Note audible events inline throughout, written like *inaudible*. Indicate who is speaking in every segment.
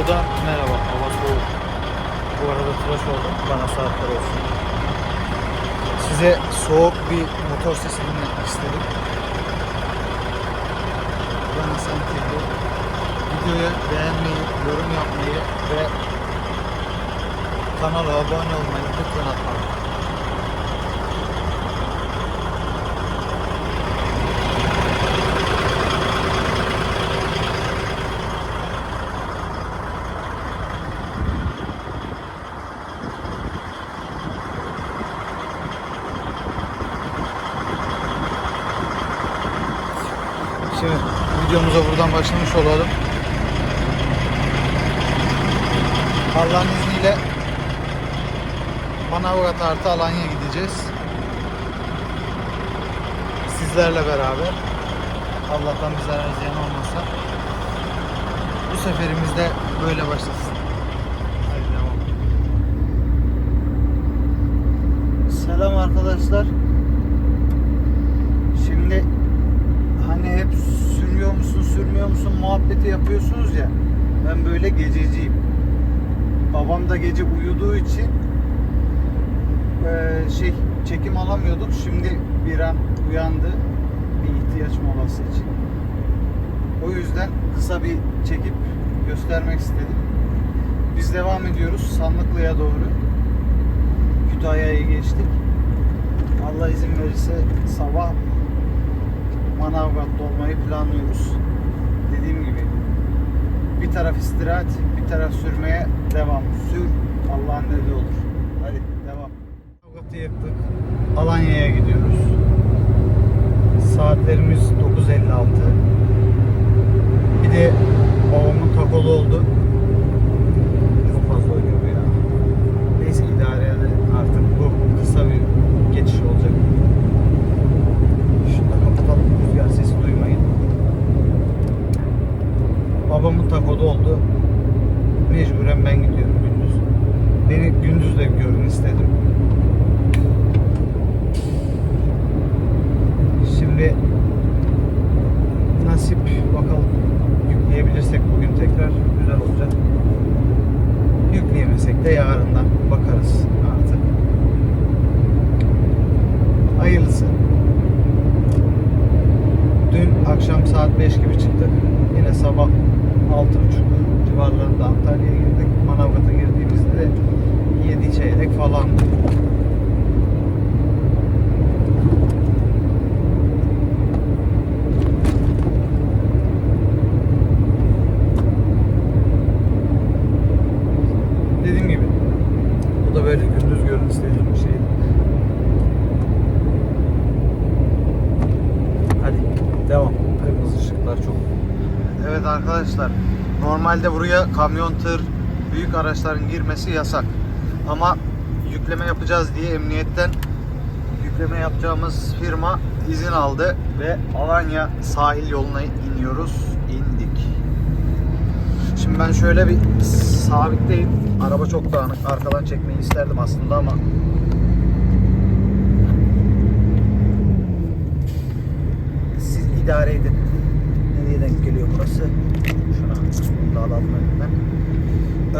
Speaker 1: videoda merhaba. Hava soğuk. Bu arada tıraş oldum. Bana saatler olsun. Size soğuk bir motor sesi dinletmek istedim. Bana sanki videoya beğenmeyi, yorum yapmayı ve kanala abone olmayı lütfen atmayın. Şimdi videomuza buradan başlamış olalım. Allah'ın izniyle Manavgat artı Alanya gideceğiz. Sizlerle beraber. Allah'tan zarar ziyan olmasa. Bu seferimiz de böyle başlasın. Haydi devam. Selam arkadaşlar. Şimdi hani hep sürüyor sürmüyor musun muhabbeti yapıyorsunuz ya ben böyle gececiyim. Babam da gece uyuduğu için eee, şey çekim alamıyorduk şimdi bir an uyandı bir ihtiyaç molası için. O yüzden kısa bir çekip göstermek istedim. Biz devam ediyoruz Sanlıklı'ya doğru. Kütahya'ya geçtik. Allah izin verirse sabah Manavgat'ta olmayı planlıyoruz. Dediğim gibi bir taraf istirahat, bir taraf sürmeye devam. Sür, Allah'ın dediği olur. Hadi devam. Manavgat'ı yaktık. Alanya'ya gidiyoruz. Saatlerimiz 9.56. Bir de babamın takolu oldu. Çok fazla oynuyor bu ya. Neyse idare eder. Artık bu kısa bir geçiş olacak. Şunu da kapatalım rüzgar sesi duymayın. Babamın takodu oldu. Mecburen ben gidiyorum gündüz. Beni gündüz de görün istedim. Şimdi nasip bakalım yükleyebilirsek bugün tekrar güzel olacak. Yükleyemesek de yarından bakarız artık. Hayırlısı. Dün akşam saat 5 gibi çıktık. Yine sabah 6.30 civarlarında Antalya'ya girdik. Manavgat'a girdiğimizde de 7 çeyrek falandı. Dediğim gibi bu da böyle gündüz görün istediğim bir şey. Hadi devam. Kırmızı ışıklar çok. Evet arkadaşlar. Normalde buraya kamyon, tır, büyük araçların girmesi yasak. Ama yükleme yapacağız diye emniyetten yükleme yapacağımız firma izin aldı ve Alanya sahil yoluna iniyoruz. İndik. Şimdi ben şöyle bir sabitleyeyim. Araba çok dağınık. Arkadan çekmeyi isterdim aslında ama siz idare edin. Nereye denk geliyor burası? Şuna bunu da alalım önünden.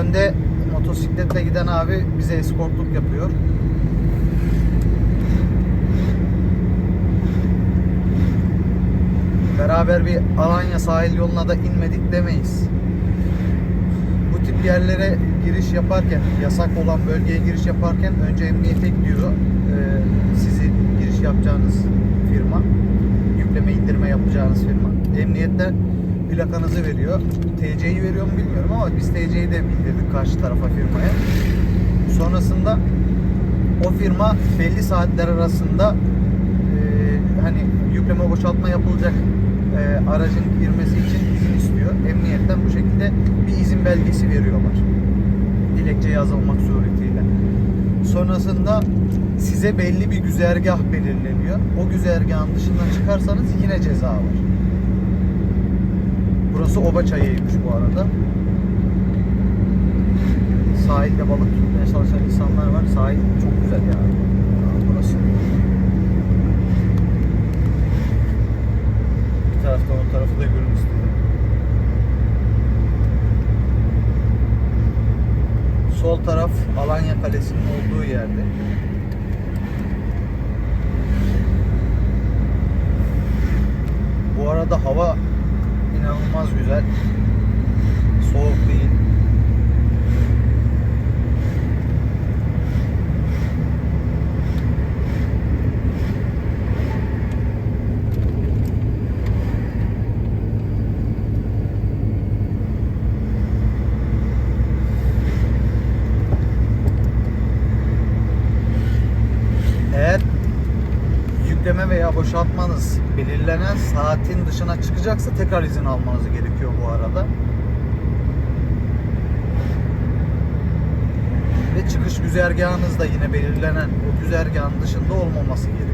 Speaker 1: Önde motosikletle giden abi bize eskortluk yapıyor. Beraber bir Alanya sahil yoluna da inmedik demeyiz. Bu tip yerlere giriş yaparken, yasak olan bölgeye giriş yaparken önce emniyete gidiyor. Ee, sizin giriş yapacağınız firma yükleme indirme yapacağınız firma. Emniyette plakanızı veriyor. TC'yi veriyor mu bilmiyorum ama biz TC'yi de bildirdik karşı tarafa firmaya. Sonrasında o firma belli saatler arasında e, hani yükleme boşaltma yapılacak e, aracın girmesi için izin istiyor. Emniyetten bu şekilde bir izin belgesi veriyorlar. Dilekçe yazılmak suretiyle. Sonrasında size belli bir güzergah belirleniyor. O güzergahın dışından çıkarsanız yine ceza var. Burası Oba Çayı'ymış bu arada. Sahilde balık tutmaya çalışan insanlar var. Sahil çok güzel ya. Ya Burası. Bir taraftan o tarafı da görün istedim. Alanya Kalesi'nin olduğu yerde. Bu arada hava inanılmaz güzel. Soğuk değil. Eğer yükleme veya boşaltmanız belirlenen saatin dışına çıkacaksa tekrar izin almanız gerekiyor bu arada. Ve çıkış güzergahınız da yine belirlenen o güzergahın dışında olmaması gerekiyor.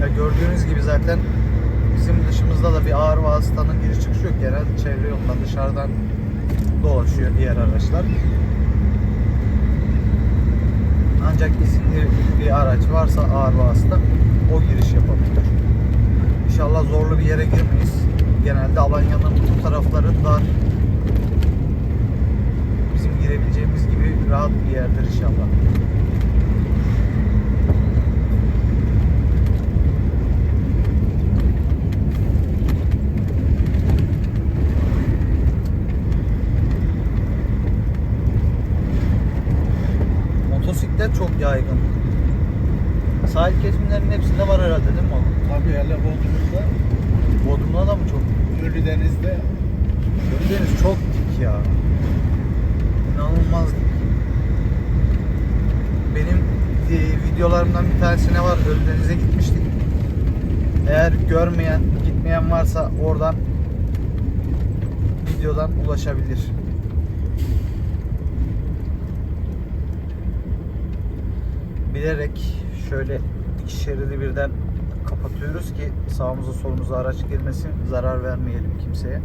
Speaker 1: Ya gördüğünüz gibi zaten bizim dışımızda da bir ağır vasıtanın giriş çıkışı yok. Genel çevre yoldan dışarıdan dolaşıyor diğer araçlar. Ancak izinli bir araç varsa ağır vasıta o giriş yapabilir. İnşallah zorlu bir yere girmeyiz. Genelde Alanya'nın bu tarafları dar. Bizim girebileceğimiz gibi rahat bir yerdir inşallah. Sahil kesimlerinin hepsinde var herhalde değil mi oğlum?
Speaker 2: Tabii hele Bodrum'da,
Speaker 1: Bodrum'da da mı çok?
Speaker 2: Ölüdeniz'de
Speaker 1: Ölüdeniz çok dik ya. İnanılmaz dik. Benim e, videolarımdan bir tanesine var. Ölüdeniz'e gitmiştik. Eğer görmeyen, gitmeyen varsa oradan videodan ulaşabilir. Bilerek şöyle iki şeridi birden kapatıyoruz ki sağımıza solumuza araç girmesin, zarar vermeyelim kimseye.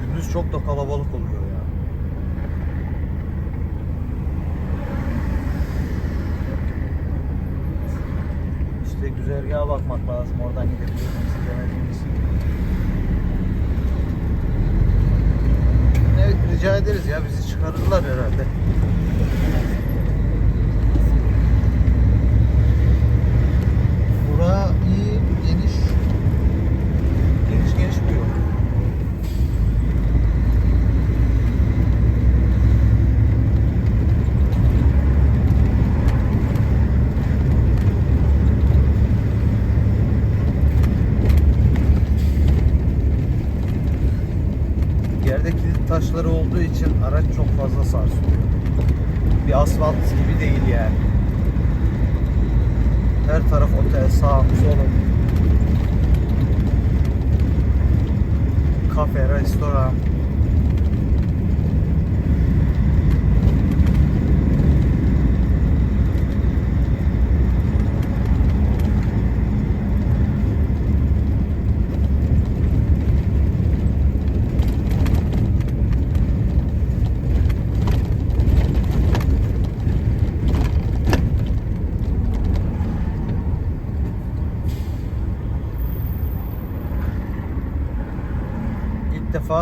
Speaker 1: Gündüz çok da kalabalık oluyor ya. İşte güzergaha bakmak lazım. Oradan gidebilir miyiz, gidemediğimiz. Ne rica ederiz ya bizi çıkarırlar herhalde. Bura geniş. Geniş geniş bir yol. Yerde kilit taşları olduğu için araç çok fazla sarsılıyor. Bir asfalt gibi değil yani. Her taraf otel, sağım, solum. Kafe, restoran.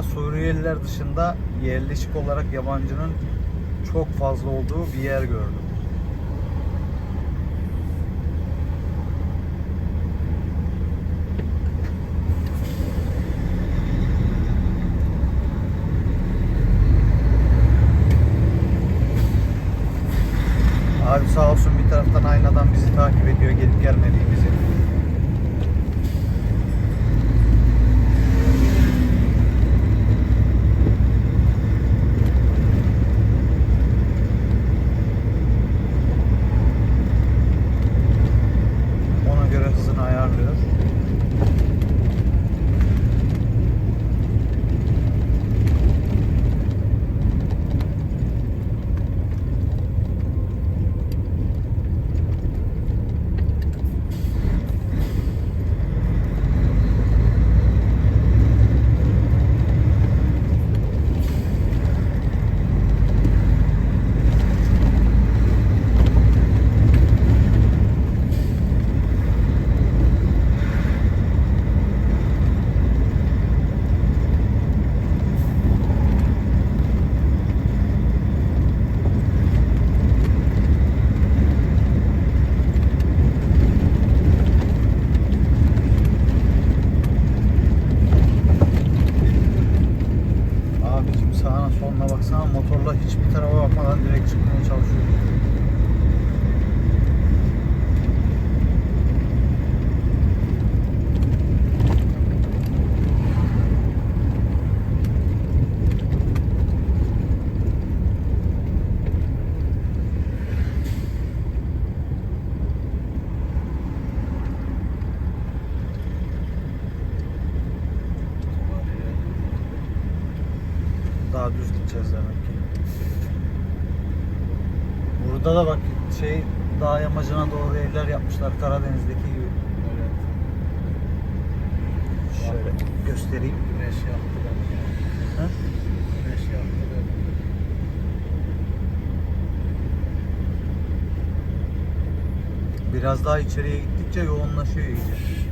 Speaker 1: Suriyeliler dışında yerleşik olarak yabancının çok fazla olduğu bir yer gördüm. Dağ yamacına doğru evler yapmışlar Karadeniz'deki gibi.
Speaker 2: Evet.
Speaker 1: Şöyle göstereyim.
Speaker 2: Güneş yaptı beni.
Speaker 1: Ha?
Speaker 2: Güneş yaptı beni.
Speaker 1: Biraz daha içeriye gittikçe yoğunlaşıyor iyice.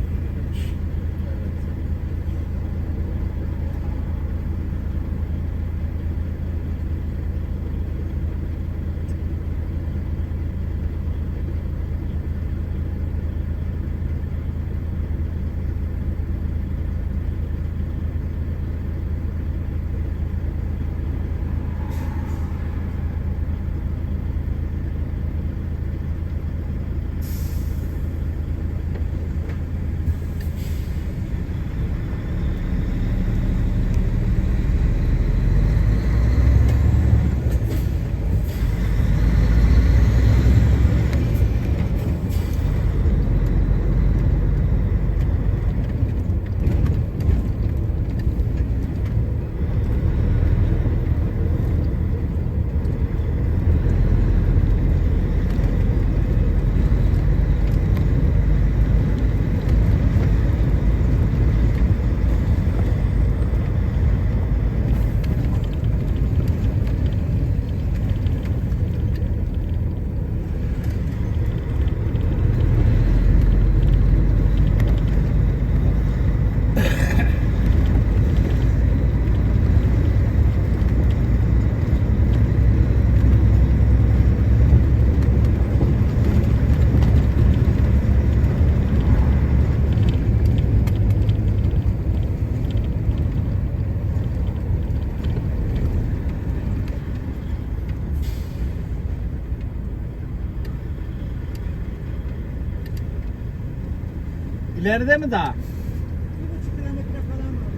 Speaker 2: İleride mi daha?
Speaker 3: Bir buçuk kilometre falan var.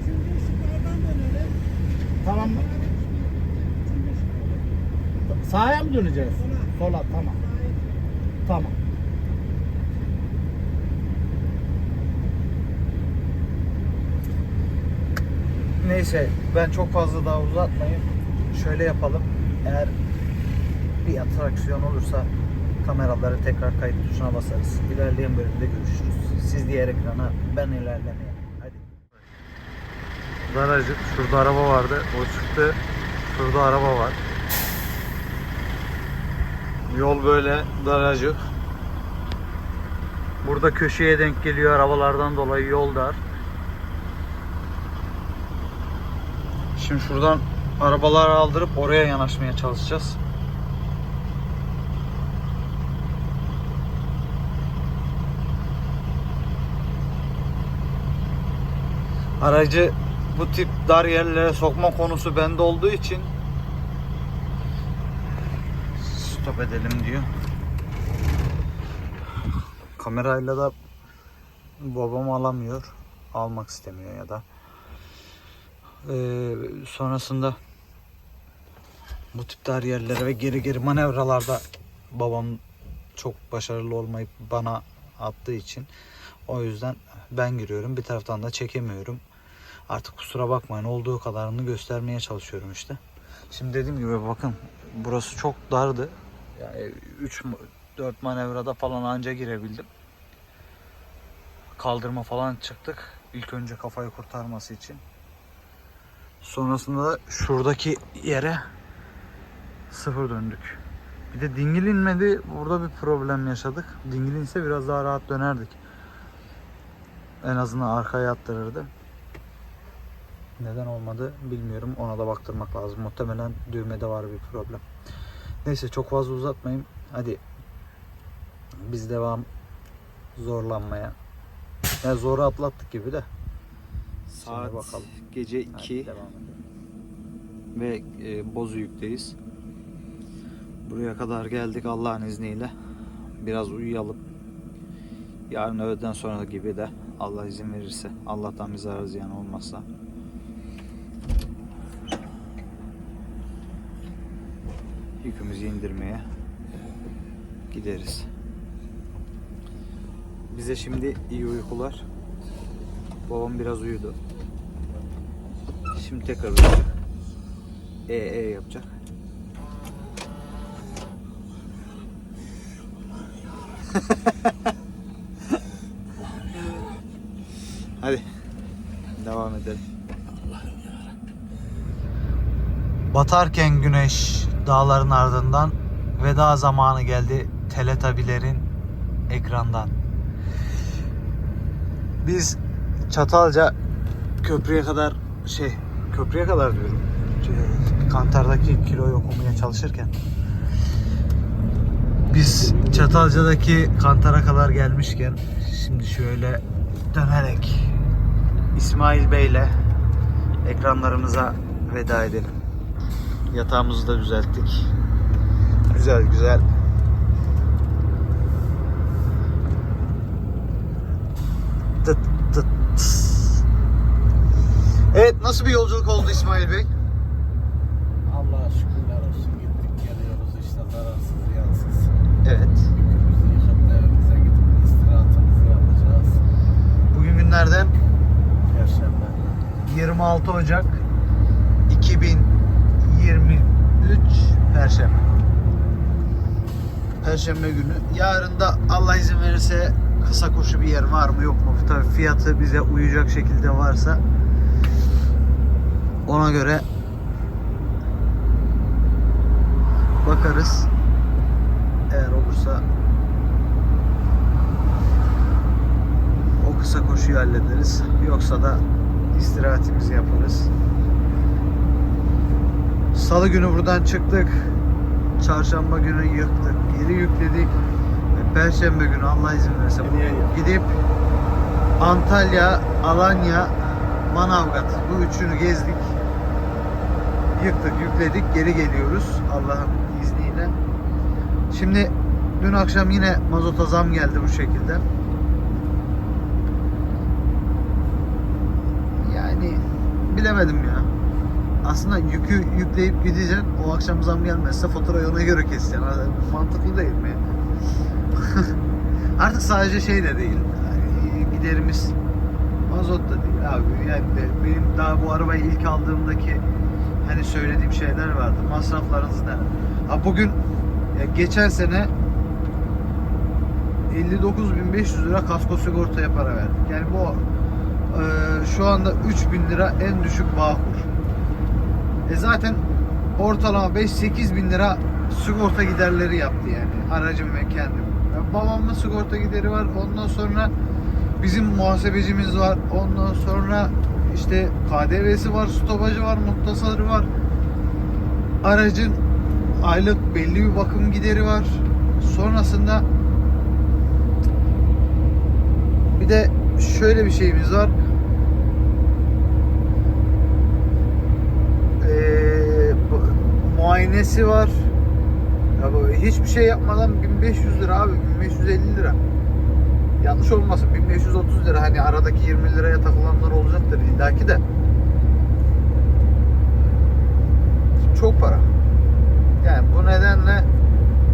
Speaker 3: Üçüncü ışıklardan dönelim.
Speaker 2: Tamam?
Speaker 3: Üçüncü ışıklardan.
Speaker 2: Sağa mı döneceğiz?
Speaker 3: Sola.
Speaker 2: Sola tamam. Tamam.
Speaker 4: Neyse ben çok fazla daha uzatmayayım. Şöyle yapalım. Eğer bir atraksiyon olursa kameraları tekrar kayıt tuşuna basarız. İlerleyen bölümde görüşürüz. Siz diğer ekrana, ben ilerlemeye. Hadi.
Speaker 1: Daracık. Şurada araba vardı. O çıktı. Şurada araba var. Yol böyle daracık. Burada köşeye denk geliyor arabalardan dolayı yol dar. Şimdi şuradan arabaları aldırıp oraya yanaşmaya çalışacağız. Aracı bu tip dar yerlere sokma konusu bende olduğu için stop edelim diyor. Kamerayla da babam alamıyor. Almak istemiyor ya da. Ee, sonrasında bu tip dar yerlere ve geri geri manevralarda babam çok başarılı olmayıp bana attığı için o yüzden ben giriyorum. Bir taraftan da çekemiyorum. Artık kusura bakmayın olduğu kadarını göstermeye çalışıyorum işte. Şimdi dediğim gibi bakın burası çok dardı. Yani 3 4 manevrada falan anca girebildim. Kaldırma falan çıktık. İlk önce kafayı kurtarması için. Sonrasında da şuradaki yere sıfır döndük. Bir de dingil inmedi. Burada bir problem yaşadık. Dingil inse biraz daha rahat dönerdik. En azından arkaya attırırdı. Neden olmadı bilmiyorum. Ona da baktırmak lazım. Muhtemelen düğmede var bir problem. Neyse çok fazla uzatmayayım. Hadi biz devam zorlanmaya. Ya zoru atlattık gibi de. Saat
Speaker 4: bakalım.
Speaker 1: gece
Speaker 4: Hadi
Speaker 1: 2
Speaker 4: devam edelim.
Speaker 1: ve e, Bozüyük'teyiz. Buraya kadar geldik Allah'ın izniyle. Biraz uyuyalım. Yarın öğleden sonra gibi de Allah izin verirse, Allah'tan bir zarar ziyan olmazsa yükümüzü indirmeye gideriz. Bize şimdi iyi uykular. Babam biraz uyudu. Şimdi tekrar uyuyacak. E e yapacak. *laughs* Hadi devam edelim. Batarken güneş dağların ardından veda zamanı geldi teletabilerin ekrandan. Biz Çatalca köprüye kadar şey köprüye kadar diyorum. Şey, Kantar'daki kiloyu okumaya çalışırken biz Çatalca'daki Kantar'a kadar gelmişken şimdi şöyle dönerek İsmail Bey'le ekranlarımıza veda edelim. Yatağımızı da düzelttik. Güzel güzel. Evet nasıl bir yolculuk oldu İsmail Bey?
Speaker 2: Allah'a şükürler olsun. Gittik geliyoruz işte zararsız yansız.
Speaker 1: Evet.
Speaker 2: Yükümüzü yıkıp evimize gidip istirahatımızı yapacağız.
Speaker 1: Bugün günlerden
Speaker 2: Perşembe.
Speaker 1: 26 Ocak 2023 Perşembe. Perşembe günü. Yarın da Allah izin verirse kısa koşu bir yer var mı yok mu? Tabii fiyatı bize uyacak şekilde varsa ona göre bakarız. Eğer olursa o kısa koşuyu hallederiz. Yoksa da istirahatimizi yaparız. Salı günü buradan çıktık. Çarşamba günü yıktık. Geri yükledik. Ve Perşembe günü Allah izin verirse gidip Antalya, Alanya, Manavgat bu üçünü gezdik. Yıktık, yükledik, geri geliyoruz Allah'ın izniyle. Şimdi dün akşam yine mazota zam geldi bu şekilde. Yani bilemedim ya. Aslında yükü yükleyip gideceksin. O akşam zam gelmezse faturayı ona göre keseceksin. Ha, Mantıklı değil mi? *laughs* Artık sadece şey de değil. Yani giderimiz mazot da değil abi. Yani benim daha bu arabayı ilk aldığımdaki hani söylediğim şeyler vardı. Masraflarınız ne? Ha bugün ya geçen sene 59.500 lira kasko sigortaya para verdik. Yani bu e, şu anda 3000 lira en düşük bağkur. E zaten ortalama 5-8 bin lira sigorta giderleri yaptı yani aracım ve kendim. Ya babamın sigorta gideri var. Ondan sonra bizim muhasebecimiz var. Ondan sonra işte KDV'si var, stopajı var, muttasarı var. Aracın aylık belli bir bakım gideri var. Sonrasında bir de şöyle bir şeyimiz var. Ee, muayenesi var. Ya bu hiçbir şey yapmadan 1500 lira abi 1550 lira. Yanlış olmasın 1530 lira hani aradaki 20 liraya takılanlar olacaktır illaki de. Çok para. Yani bu nedenle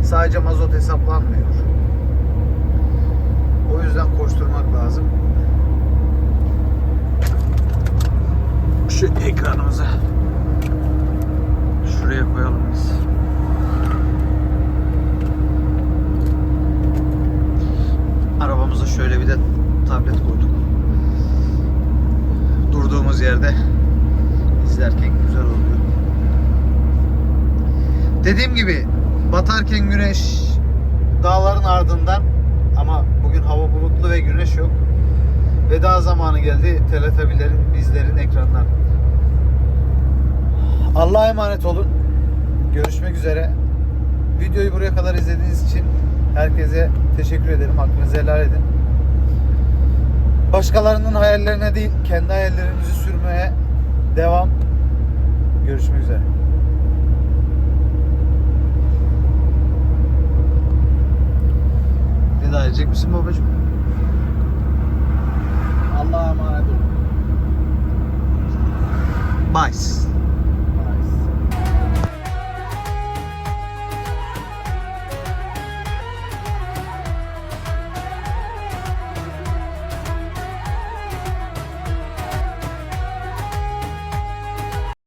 Speaker 1: sadece mazot hesaplanmıyor. O yüzden koşturmak lazım. Şu ekranımıza şuraya koyalım biz. Arabamıza şöyle bir de tablet koyduk. Durduğumuz yerde izlerken güzel oluyor. Dediğim gibi batarken güneş dağların ardından ama bugün hava bulutlu ve güneş yok. Veda zamanı geldi. Teletabilerin, bizlerin ekranlar. Allah'a emanet olun. Görüşmek üzere. Videoyu buraya kadar izlediğiniz için herkese teşekkür ederim. Hakkınızı helal edin. Başkalarının hayallerine değil, kendi hayallerimizi sürmeye devam. Görüşmek üzere. Veda edecek misin babacığım?
Speaker 2: Allah'a emanet olun.
Speaker 1: Bye.